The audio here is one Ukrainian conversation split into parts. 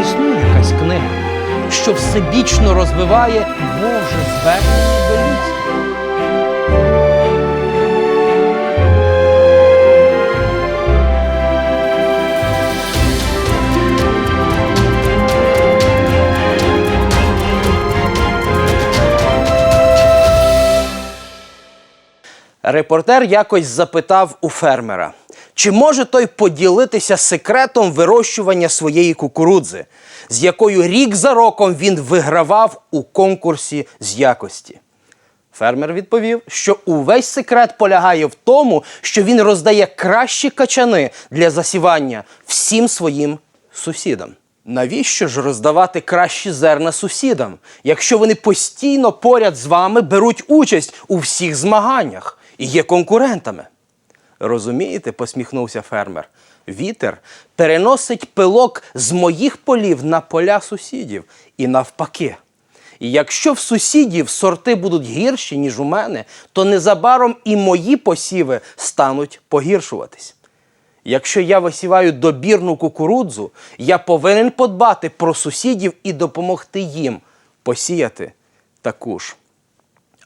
існує якась книга, що всебічно розвиває Боже звернення до людства? Репортер якось запитав у фермера, чи може той поділитися секретом вирощування своєї кукурудзи, з якою рік за роком він вигравав у конкурсі з якості. Фермер відповів, що увесь секрет полягає в тому, що він роздає кращі качани для засівання всім своїм сусідам. Навіщо ж роздавати кращі зерна сусідам, якщо вони постійно поряд з вами беруть участь у всіх змаганнях і є конкурентами? Розумієте, посміхнувся фермер. Вітер переносить пилок з моїх полів на поля сусідів і навпаки. І якщо в сусідів сорти будуть гірші, ніж у мене, то незабаром і мої посіви стануть погіршуватись. Якщо я висіваю добірну кукурудзу, я повинен подбати про сусідів і допомогти їм посіяти таку ж.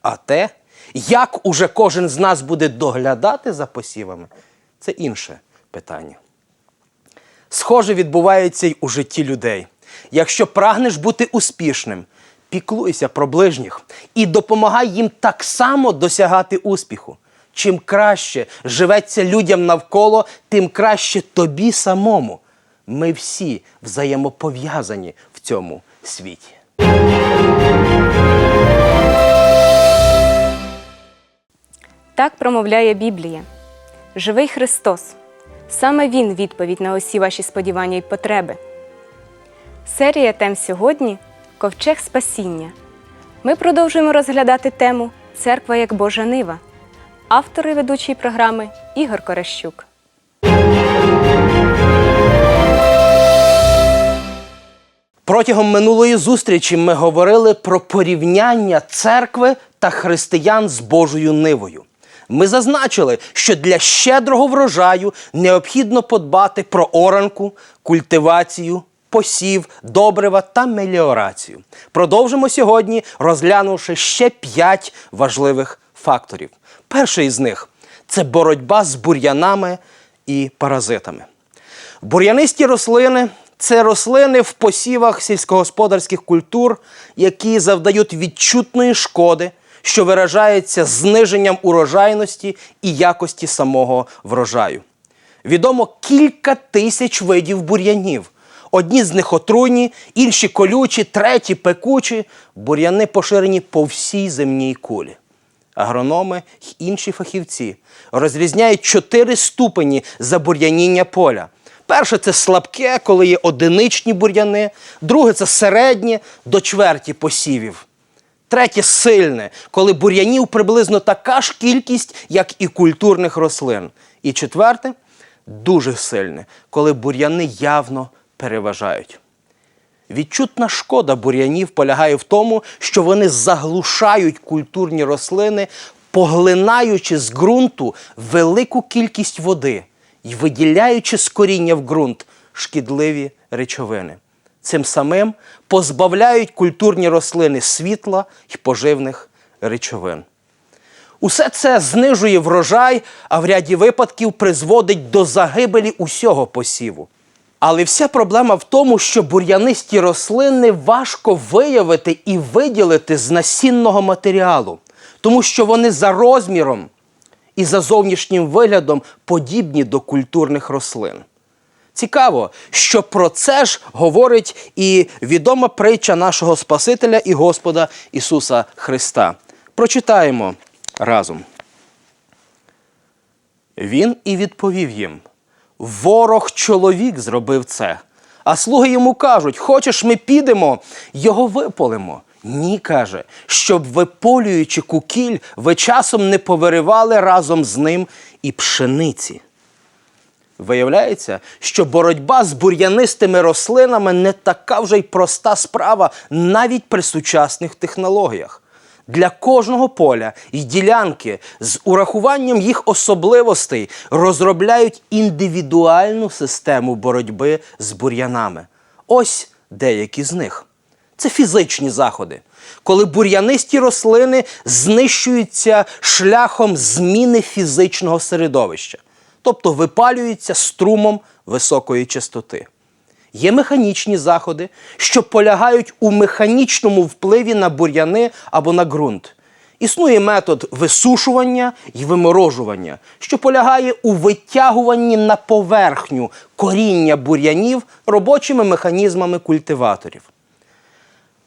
А те, як уже кожен з нас буде доглядати за посівами, це інше питання. Схоже відбувається й у житті людей. Якщо прагнеш бути успішним, піклуйся про ближніх і допомагай їм так само досягати успіху. Чим краще живеться людям навколо, тим краще тобі самому. Ми всі взаємопов'язані в цьому світі. Так промовляє Біблія. Живий Христос. Саме Він відповідь на усі ваші сподівання й потреби. Серія тем сьогодні Ковчег Спасіння. Ми продовжуємо розглядати тему Церква як Божа Нива. Автор і ведучий програми Ігор Корещук. Протягом минулої зустрічі ми говорили про порівняння церкви та християн з Божою нивою. Ми зазначили, що для щедрого врожаю необхідно подбати про оранку, культивацію, посів, добрива та меліорацію. Продовжимо сьогодні, розглянувши ще п'ять важливих факторів. Перший з них це боротьба з бур'янами і паразитами. Бур'янисті рослини це рослини в посівах сільськогосподарських культур, які завдають відчутної шкоди, що виражається зниженням урожайності і якості самого врожаю. Відомо кілька тисяч видів бур'янів. Одні з них отруйні, інші колючі, треті пекучі. Бур'яни поширені по всій земній кулі. Агрономи й інші фахівці розрізняють чотири ступені забур'яніння поля. Перше це слабке, коли є одиничні бур'яни, друге це середнє до чверті посівів. Третє сильне, коли бур'янів приблизно така ж кількість, як і культурних рослин. І четверте дуже сильне, коли бур'яни явно переважають. Відчутна шкода бур'янів полягає в тому, що вони заглушають культурні рослини, поглинаючи з ґрунту велику кількість води і виділяючи з коріння в ґрунт шкідливі речовини. Цим самим позбавляють культурні рослини світла і поживних речовин. Усе це знижує врожай, а в ряді випадків призводить до загибелі усього посіву. Але вся проблема в тому, що бур'янисті рослини важко виявити і виділити з насінного матеріалу, тому що вони за розміром і за зовнішнім виглядом подібні до культурних рослин. Цікаво, що про це ж говорить і відома притча нашого Спасителя і Господа Ісуса Христа. Прочитаємо разом. Він і відповів їм: Ворог чоловік зробив це. А слуги йому кажуть: Хочеш, ми підемо, його виполимо. Ні, каже, щоб виполюючи кукіль, ви часом не повиривали разом з ним і пшениці. Виявляється, що боротьба з бур'янистими рослинами не така вже й проста справа навіть при сучасних технологіях. Для кожного поля і ділянки з урахуванням їх особливостей розробляють індивідуальну систему боротьби з бур'янами. Ось деякі з них. Це фізичні заходи, коли бур'янисті рослини знищуються шляхом зміни фізичного середовища, тобто випалюються струмом високої частоти. Є механічні заходи, що полягають у механічному впливі на бур'яни або на ґрунт. Існує метод висушування і виморожування, що полягає у витягуванні на поверхню коріння бур'янів робочими механізмами культиваторів.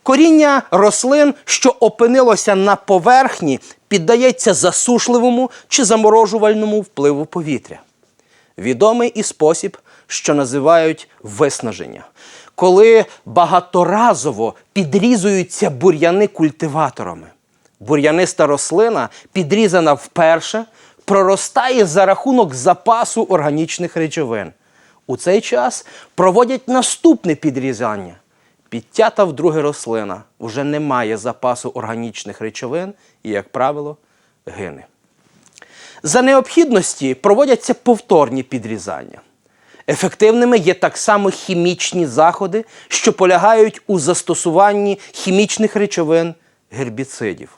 Коріння рослин, що опинилося на поверхні, піддається засушливому чи заморожувальному впливу повітря. Відомий і спосіб, що називають виснаження, коли багаторазово підрізуються бур'яни культиваторами. Бур'яниста рослина, підрізана вперше, проростає за рахунок запасу органічних речовин. У цей час проводять наступне підрізання. Підтята вдруге рослина вже не має запасу органічних речовин і, як правило, гине. За необхідності проводяться повторні підрізання. Ефективними є так само хімічні заходи, що полягають у застосуванні хімічних речовин гербіцидів.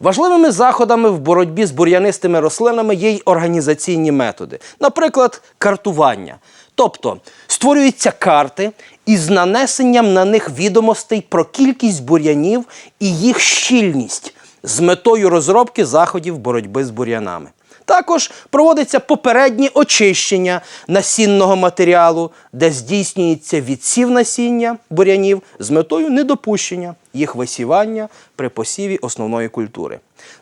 Важливими заходами в боротьбі з бур'янистими рослинами є й організаційні методи, наприклад, картування. Тобто створюються карти із нанесенням на них відомостей про кількість бур'янів і їх щільність з метою розробки заходів боротьби з бур'янами. Також проводиться попереднє очищення насінного матеріалу, де здійснюється відсів насіння бур'янів з метою недопущення їх висівання при посіві основної культури.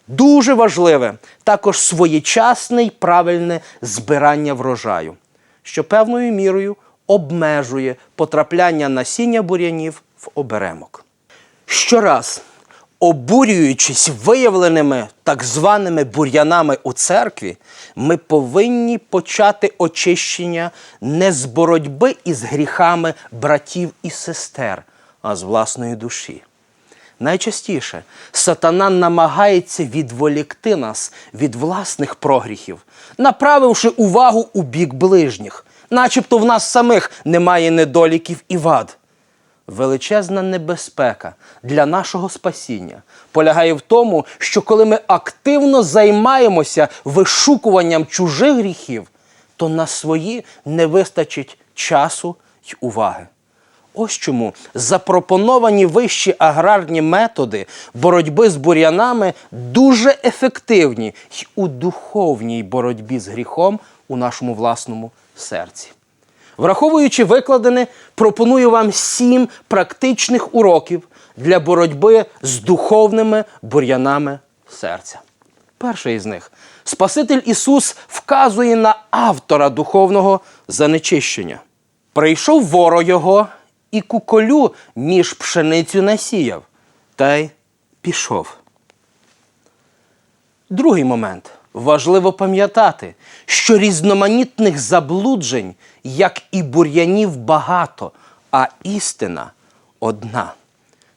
Дуже важливе також своєчасне й правильне збирання врожаю, що певною мірою обмежує потрапляння насіння бур'янів в оберемок. Щораз, обурюючись виявленими так званими бур'янами у церкві, ми повинні почати очищення не з боротьби із гріхами братів і сестер, а з власної душі. Найчастіше сатана намагається відволікти нас від власних прогріхів, направивши увагу у бік ближніх, начебто в нас самих немає недоліків і вад. Величезна небезпека для нашого спасіння полягає в тому, що коли ми активно займаємося вишукуванням чужих гріхів, то на свої не вистачить часу й уваги. Ось чому запропоновані вищі аграрні методи боротьби з бур'янами дуже ефективні й у духовній боротьбі з гріхом у нашому власному серці. Враховуючи викладене, пропоную вам сім практичних уроків для боротьби з духовними бур'янами серця. Перший із них Спаситель Ісус вказує на автора духовного занечищення. Прийшов воро його і куколю між пшеницю насіяв, та й пішов. Другий момент. Важливо пам'ятати, що різноманітних заблуджень, як і бур'янів, багато, а істина одна.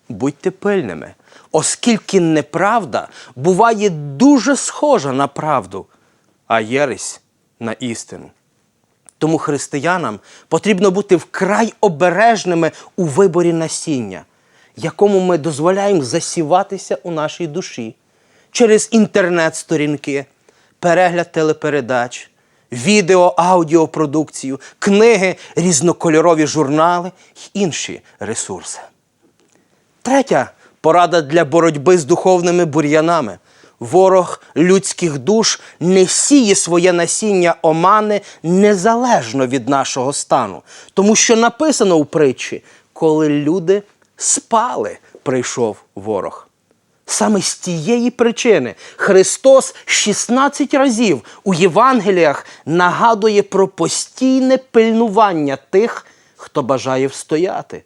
Будьте пильними, оскільки неправда буває дуже схожа на правду, а єресь на істину. Тому християнам потрібно бути вкрай обережними у виборі насіння, якому ми дозволяємо засіватися у нашій душі через інтернет-сторінки, перегляд телепередач, відео, аудіопродукцію, книги, різнокольорові журнали й інші ресурси. Третя порада для боротьби з духовними бур'янами. Ворог людських душ не сіє своє насіння омани незалежно від нашого стану. Тому що написано у притчі, коли люди спали, прийшов ворог. Саме з тієї причини Христос 16 разів у Євангеліях нагадує про постійне пильнування тих, хто бажає встояти,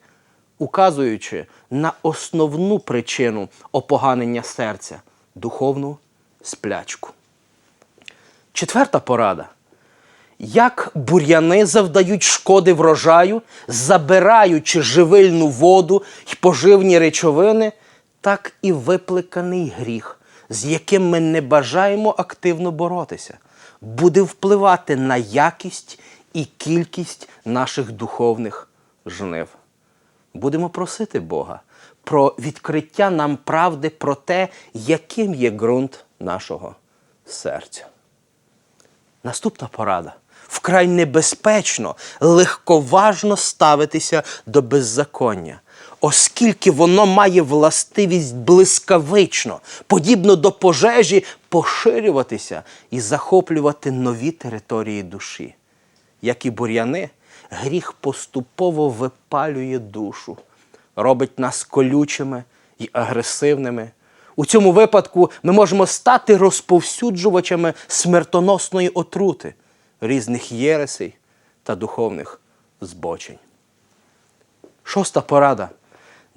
указуючи на основну причину опоганення серця духовну сплячку. Четверта порада. Як бур'яни завдають шкоди врожаю, забираючи живильну воду й поживні речовини, так і викликаний гріх, з яким ми не бажаємо активно боротися, буде впливати на якість і кількість наших духовних жнив. будемо просити Бога про відкриття нам правди про те, яким є ґрунт нашого серця. Наступна порада. Вкрай небезпечно, легковажно ставитися до беззаконня, оскільки воно має властивість блискавично, подібно до пожежі, поширюватися і захоплювати нові території душі. Як і бур'яни, гріх поступово випалює душу, робить нас колючими і агресивними. У цьому випадку ми можемо стати розповсюджувачами смертоносної отрути, різних єресей та духовних збочень. Шоста порада.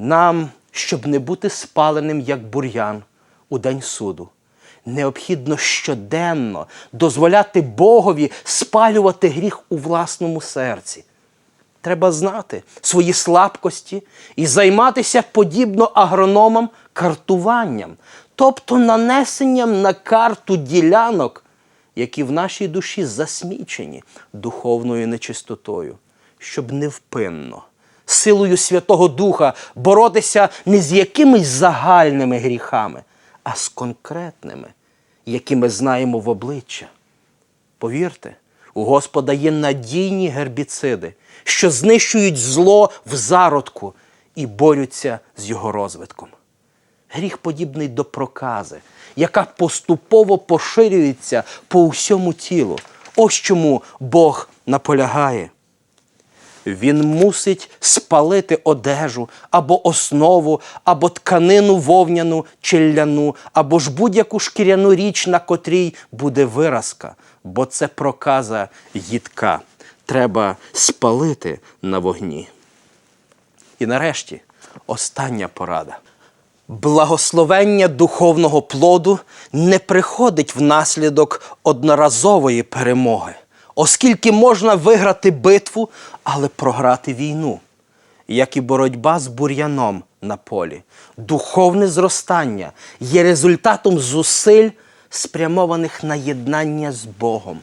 Нам, щоб не бути спаленим як бур'ян у день суду, необхідно щоденно дозволяти Богові спалювати гріх у власному серці. Треба знати свої слабкості і займатися подібно агрономам картуванням, тобто нанесенням на карту ділянок, які в нашій душі засмічені духовною нечистотою, щоб невпинно, силою Святого Духа боротися не з якимись загальними гріхами, а з конкретними, які ми знаємо в обличчя. Повірте, у Господа є надійні гербіциди, що знищують зло в зародку і борються з його розвитком. Гріх подібний до прокази, яка поступово поширюється по всьому тілу. Ось чому Бог наполягає. Він мусить спалити одежу або основу, або тканину вовняну чи ляну, або ж будь-яку шкіряну річ, на котрій буде виразка, бо це проказа їдка. Треба спалити на вогні. І нарешті остання порада. Благословення духовного плоду не приходить внаслідок одноразової перемоги, оскільки можна виграти битву, але програти війну. Як і боротьба з бур'яном на полі, духовне зростання є результатом зусиль, спрямованих на єднання з Богом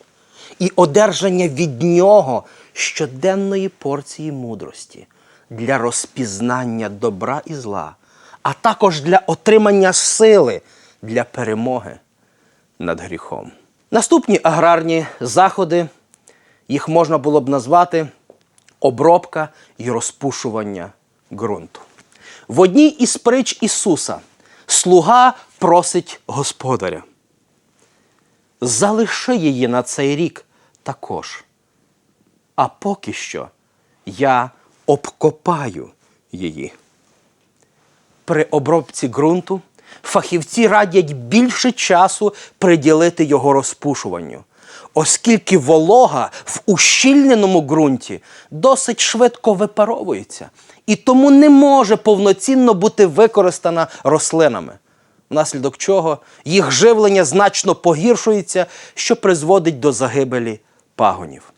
і одержання від Нього щоденної порції мудрості для розпізнання добра і зла, а також для отримання сили для перемоги над гріхом. Наступні аграрні заходи їх можна було б назвати обробка і розпушування ґрунту. В одній із притч Ісуса слуга просить господаря. Залиши її на цей рік також. А поки що я обкопаю її. При обробці ґрунту фахівці радять більше часу приділити його розпушуванню, оскільки волога в ущільненому ґрунті досить швидко випаровується і тому не може повноцінно бути використана рослинами, внаслідок чого їх живлення значно погіршується, що призводить до загибелі пагонів.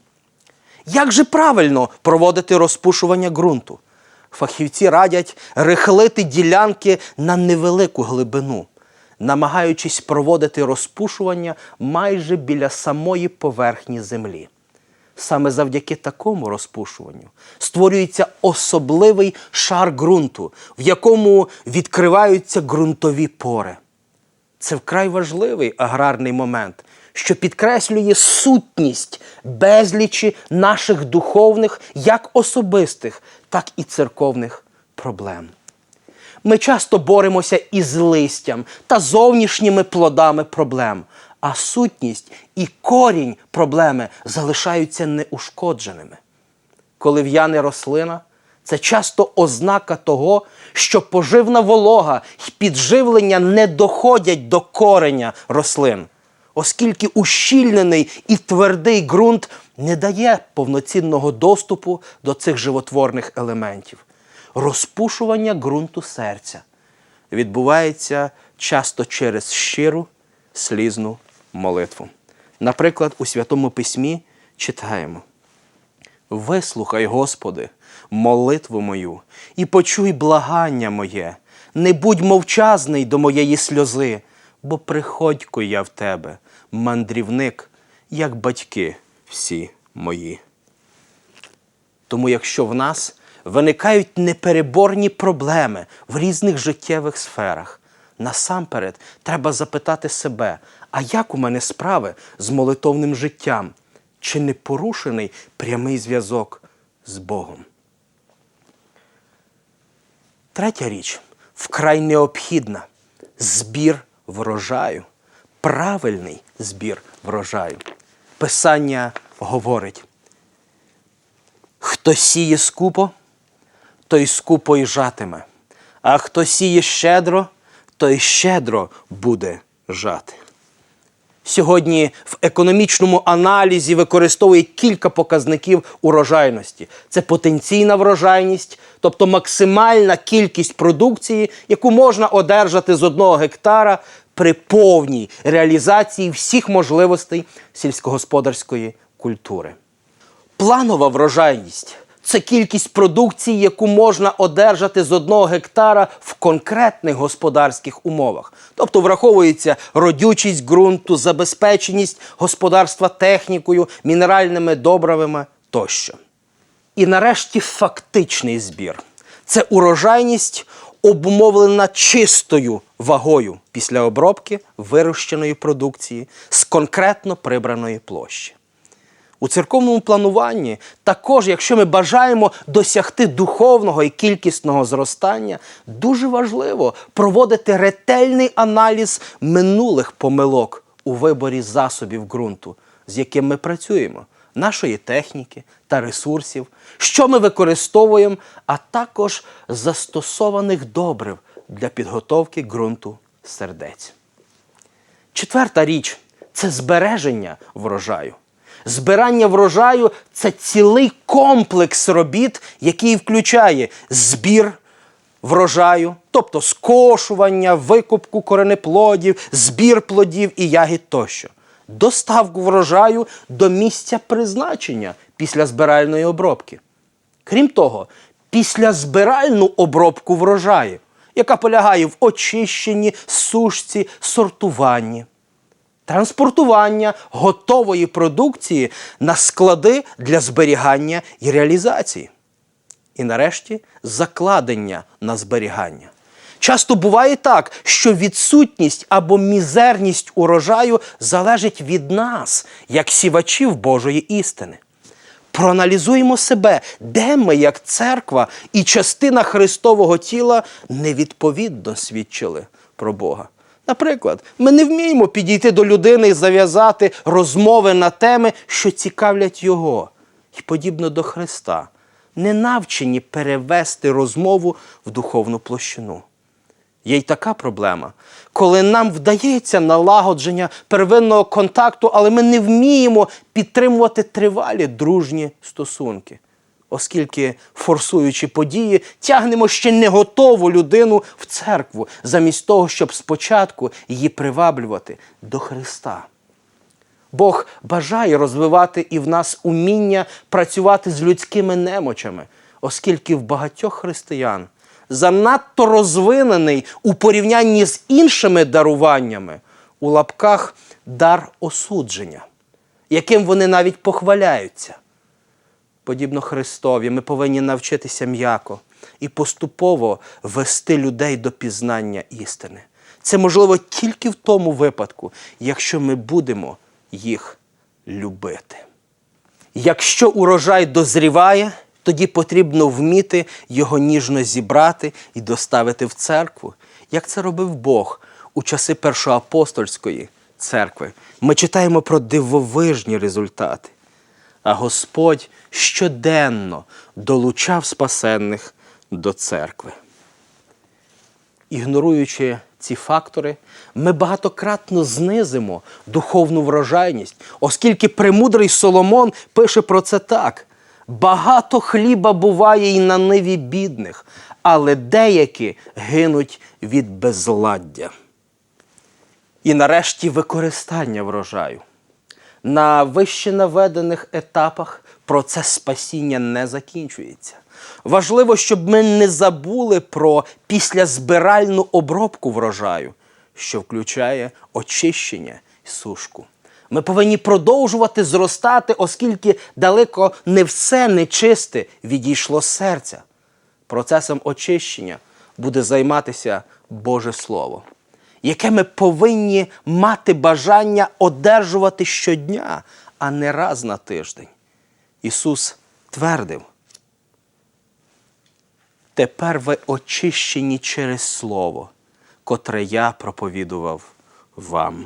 Як же правильно проводити розпушування ґрунту? Фахівці радять рихлити ділянки на невелику глибину, намагаючись проводити розпушування майже біля самої поверхні землі. Саме завдяки такому розпушуванню створюється особливий шар ґрунту, в якому відкриваються ґрунтові пори. Це вкрай важливий аграрний момент, що підкреслює сутність безлічі наших духовних, як особистих, так і церковних проблем. Ми часто боремося із листям та зовнішніми плодами проблем, а сутність і корінь проблеми залишаються неушкодженими. Коли в'яне рослина, це часто ознака того, що поживна волога й підживлення не доходять до кореня рослин, оскільки ущільнений і твердий ґрунт не дає повноцінного доступу до цих животворних елементів. Розпушування ґрунту серця відбувається часто через щиру слізну молитву. Наприклад, у Святому Письмі читаємо. Вислухай, Господи, молитву мою і почуй благання моє, не будь мовчазний до моєї сльози, бо приходько я в тебе, мандрівник, як батьки всі мої. Тому, якщо в нас виникають непереборні проблеми в різних життєвих сферах. Насамперед, треба запитати себе, а як у мене справи з молитовним життям? Чи не порушений прямий зв'язок з Богом? Третя річ вкрай необхідна збір врожаю, правильний збір врожаю. Писання говорить: хто сіє скупо, той скупо й жатиме, а хто сіє щедро, той щедро буде жати. Сьогодні в економічному аналізі використовує кілька показників урожайності. Це потенційна врожайність, тобто максимальна кількість продукції, яку можна одержати з одного гектара при повній реалізації всіх можливостей сільськогосподарської культури. Планова врожайність це кількість продукції, яку можна одержати з одного гектара в конкретних господарських умовах. Тобто враховується родючість ґрунту, забезпеченість господарства технікою, мінеральними добривами тощо. І нарешті фактичний збір. Це урожайність, обумовлена чистою вагою після обробки вирощеної продукції з конкретно прибраної площі. У церковному плануванні також, якщо ми бажаємо досягти духовного і кількісного зростання, дуже важливо проводити ретельний аналіз минулих помилок у виборі засобів ґрунту, з яким ми працюємо, нашої техніки та ресурсів, що ми використовуємо, а також застосованих добрив для підготовки ґрунту сердець. Четверта річ це збереження врожаю. Збирання врожаю це цілий комплекс робіт, який включає збір врожаю, тобто скошування, викупку коренеплодів, збір плодів і ягід тощо, доставку врожаю до місця призначення після збиральної обробки. Крім того, післязбиральну обробку врожаю, яка полягає в очищенні, сушці, сортуванні транспортування готової продукції на склади для зберігання і реалізації. І нарешті закладення на зберігання. Часто буває так, що відсутність або мізерність урожаю залежить від нас, як сівачів Божої істини. Проаналізуємо себе, де ми, як церква і частина Христового тіла, невідповідно свідчили про Бога. Наприклад, ми не вміємо підійти до людини і зав'язати розмови на теми, що цікавлять його, і подібно до Христа, не навчені перевести розмову в духовну площину. Є й така проблема, коли нам вдається налагодження первинного контакту, але ми не вміємо підтримувати тривалі дружні стосунки, оскільки, форсуючи події, тягнемо ще не готову людину в церкву, замість того, щоб спочатку її приваблювати до Христа. Бог бажає розвивати і в нас уміння працювати з людськими немочами, оскільки в багатьох християн занадто розвинений у порівнянні з іншими даруваннями у лапках дар осудження, яким вони навіть похваляються. Подібно Христові, ми повинні навчитися м'яко і поступово вести людей до пізнання істини. Це можливо тільки в тому випадку, якщо ми будемо їх любити. Якщо урожай дозріває, тоді потрібно вміти його ніжно зібрати і доставити в церкву, як це робив Бог у часи першоапостольської церкви. Ми читаємо про дивовижні результати. А Господь щоденно долучав спасенних до церкви. Ігноруючи ці фактори, ми багатократно знизимо духовну врожайність, оскільки премудрий Соломон пише про це так: багато хліба буває і на ниві бідних, але деякі гинуть від безладдя. І нарешті використання врожаю. На вище наведених етапах процес спасіння не закінчується. Важливо, щоб ми не забули про післязбиральну обробку врожаю, що включає очищення і сушку. Ми повинні продовжувати зростати, оскільки далеко не все нечисте відійшло з серця. процесом очищення буде займатися Боже Слово, яке ми повинні мати бажання одержувати щодня, а не раз на тиждень. Ісус твердив, тепер ви очищені через Слово, котре я проповідував вам.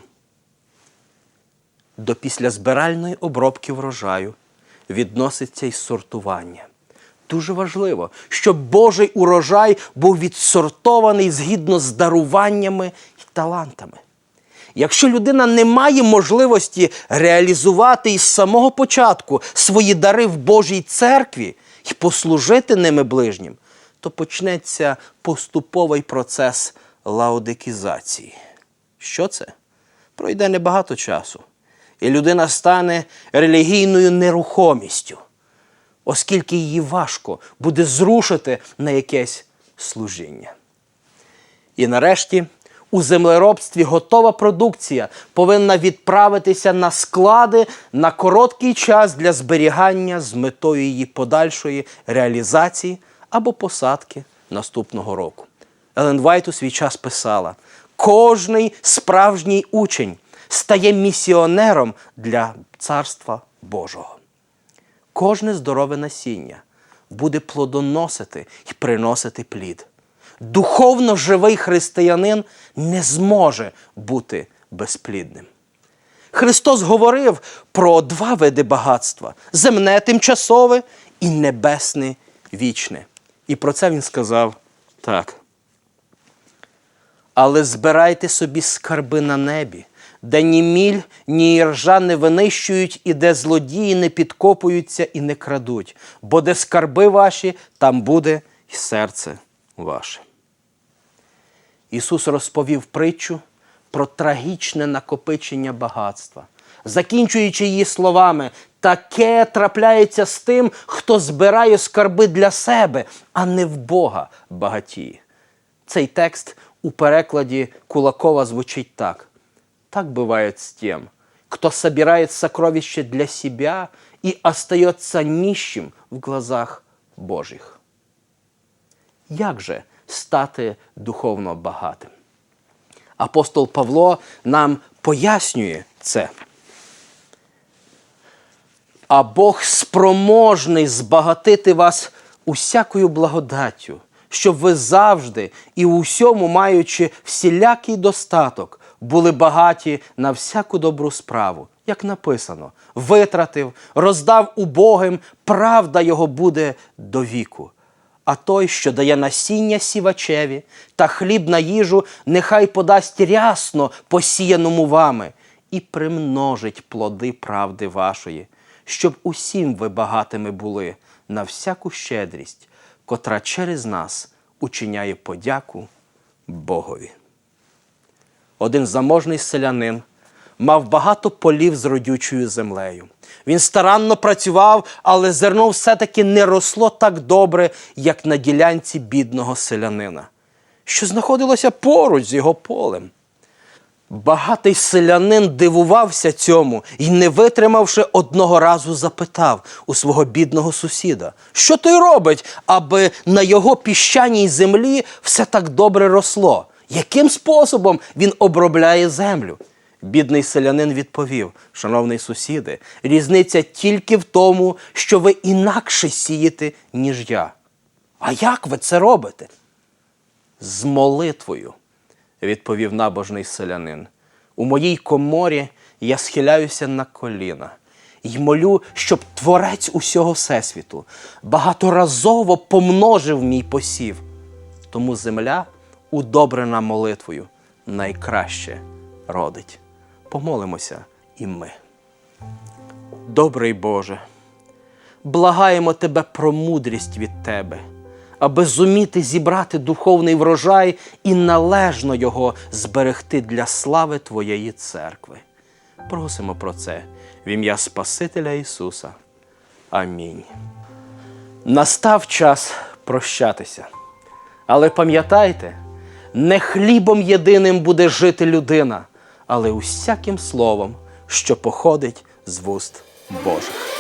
До післязбиральної обробки врожаю відноситься й сортування. Дуже важливо, щоб Божий урожай був відсортований згідно з даруваннями талантами. Якщо людина не має можливості реалізувати із самого початку свої дари в Божій церкві і послужити ними ближнім, то почнеться поступовий процес лаодикізації. Що це? Пройде небагато часу, і людина стане релігійною нерухомістю, оскільки її важко буде зрушити на якесь служіння. І нарешті у землеробстві готова продукція повинна відправитися на склади на короткий час для зберігання з метою її подальшої реалізації або посадки наступного року. Елен Вайт у свій час писала: кожний справжній учень стає місіонером для Царства Божого. Кожне здорове насіння буде плодоносити і приносити плід. Духовно живий християнин не зможе бути безплідним. Христос говорив про два види багатства: земне тимчасове і небесне вічне. І про це він сказав так. Але збирайте собі скарби на небі, де ні міль, ні іржа не винищують, і де злодії не підкопуються і не крадуть, бо де скарби ваші, там буде і серце ваше. Ісус розповів притчу про трагічне накопичення багатства, закінчуючи її словами, таке трапляється з тим, хто збирає скарби для себе, а не в Бога багатіє. Цей текст у перекладі Кулакова звучить так. Так бывает с тем, кто собирает сокровища для себя и остается нищим в глазах Божих. Як же стати духовно багатим? Апостол Павло нам пояснює це. А Бог спроможний збагатити вас усякою благодаттю, щоб ви завжди і у всьому, маючи всілякий достаток, були багаті на всяку добру справу, як написано, витратив, роздав убогим, правда його буде до віку. А той, що дає насіння сівачеві та хліб на їжу, нехай подасть рясно посіяному вами і примножить плоди правди вашої, щоб усім ви багатими були на всяку щедрість, котра через нас учиняє подяку Богові. Один заможний селянин мав багато полів з родючою землею. Він старанно працював, але зерно все-таки не росло так добре, як на ділянці бідного селянина, що знаходилося поруч з його полем. Багатий селянин дивувався цьому і, не витримавши одного разу, запитав у свого бідного сусіда, що той робить, аби на його піщаній землі все так добре росло. Яким способом він обробляє землю? Бідний селянин відповів: Шановний сусіде, різниця тільки в тому, що ви інакше сієте, ніж я. А як ви це робите? З молитвою, відповів набожний селянин. У моїй коморі я схиляюся на коліна і молю, щоб творець усього всесвіту багаторазово помножив мій посів. Тому земля, удобрена молитвою, найкраще родить. Помолимося і ми. Добрий Боже, благаємо Тебе про мудрість від Тебе, аби зуміти зібрати духовний врожай і належно його зберегти для слави Твоєї церкви. Просимо про це в ім'я Спасителя Ісуса. Амінь. Настав час прощатися. Але пам'ятайте, не хлібом єдиним буде жити людина, але усяким словом, що походить з вуст Божих.